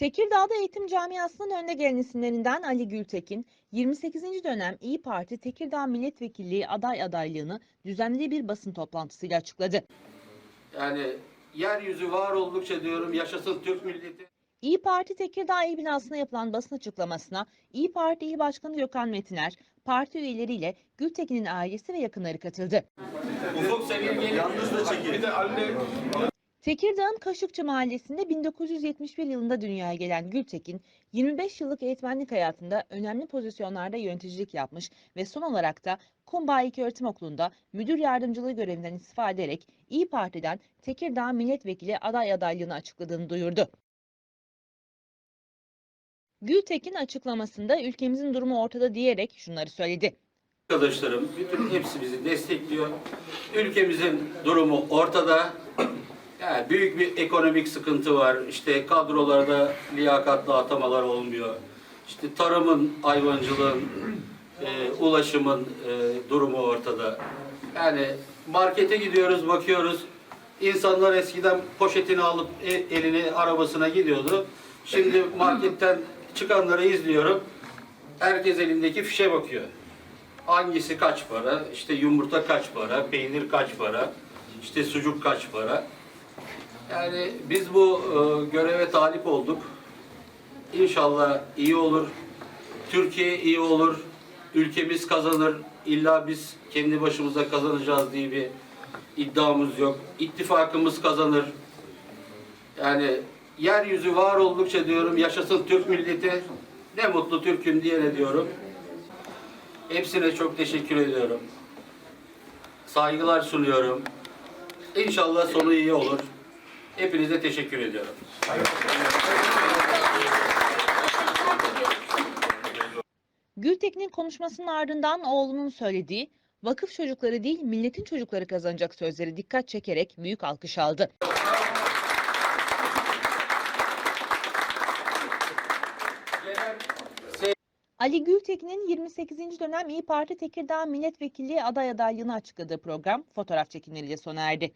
Tekirdağ'da eğitim camiasının önde gelen isimlerinden Ali Gültekin, 28. dönem İyi Parti Tekirdağ Milletvekilliği aday adaylığını düzenli bir basın toplantısıyla açıkladı. Yani yeryüzü var oldukça diyorum yaşasın Türk milleti. İyi Parti Tekirdağ İl binasında yapılan basın açıklamasına İyi Parti İl Başkanı Gökhan Metiner, parti üyeleriyle Gültekin'in ailesi ve yakınları katıldı. Ufuk Sevilgeli yalnız da çekin. Tekirdağ'ın Kaşıkçı Mahallesi'nde 1971 yılında dünyaya gelen Gültekin, 25 yıllık eğitmenlik hayatında önemli pozisyonlarda yöneticilik yapmış ve son olarak da Kumbağ İlköğretim Okulu'nda müdür yardımcılığı görevinden istifa ederek İyi Parti'den Tekirdağ Milletvekili aday adaylığını açıkladığını duyurdu. Gültekin açıklamasında ülkemizin durumu ortada diyerek şunları söyledi. Arkadaşlarım bütün hepsi bizi destekliyor. Ülkemizin durumu ortada. Yani büyük bir ekonomik sıkıntı var. İşte kadrolarda liyakatlı atamalar olmuyor. İşte tarımın, hayvancılığın, e, ulaşımın e, durumu ortada. Yani markete gidiyoruz, bakıyoruz. İnsanlar eskiden poşetini alıp e- elini arabasına gidiyordu. Şimdi marketten çıkanları izliyorum. Herkes elindeki fişe bakıyor. Hangisi kaç para? İşte yumurta kaç para? Peynir kaç para? İşte sucuk kaç para? Yani biz bu e, göreve talip olduk. İnşallah iyi olur. Türkiye iyi olur. Ülkemiz kazanır. İlla biz kendi başımıza kazanacağız diye bir iddiamız yok. İttifakımız kazanır. Yani yeryüzü var oldukça diyorum yaşasın Türk milleti. Ne mutlu Türk'üm diyene diyorum. Hepsine çok teşekkür ediyorum. Saygılar sunuyorum. İnşallah sonu iyi olur. Hepinize teşekkür ediyorum. Gültekin'in konuşmasının ardından oğlunun söylediği vakıf çocukları değil milletin çocukları kazanacak sözleri dikkat çekerek büyük alkış aldı. Ali Gültekin'in 28. dönem İyi Parti Tekirdağ Milletvekilliği aday adaylığını açıkladığı program fotoğraf çekimleriyle sona erdi.